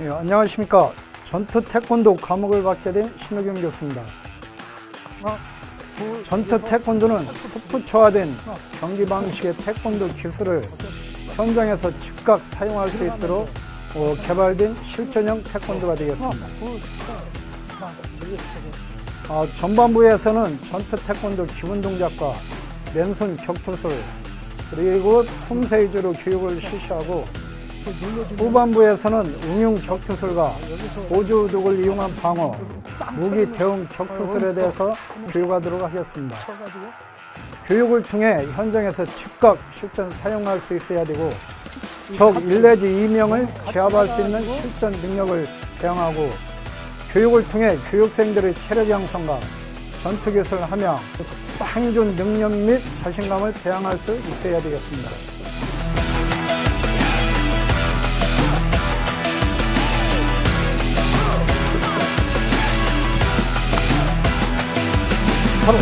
예, 안녕하십니까. 전투 태권도 과목을 맡게 된 신우경 교수입니다. 전투 태권도는 스포츠화된 경기 방식의 태권도 기술을 현장에서 즉각 사용할 수 있도록 어, 개발된 실전형 태권도가 되겠습니다. 아, 전반부에서는 전투 태권도 기본 동작과 맨손 격투술 그리고 품새 위주로 교육을 실시하고 후반부에서는 응용 격투술과 보조독을 이용한 방어, 무기 대응 격투술에 대해서 교육하도록 하겠습니다. 교육을 통해 현장에서 즉각 실전 사용할 수 있어야 되고 적 1 내지 2명을 제압할 수 있는 실전 능력을 배양하고 교육을 통해 교육생들의 체력 양성과 전투 기술을 하며 행존 능력 및 자신감을 배양할 수 있어야 되겠습니다. 바로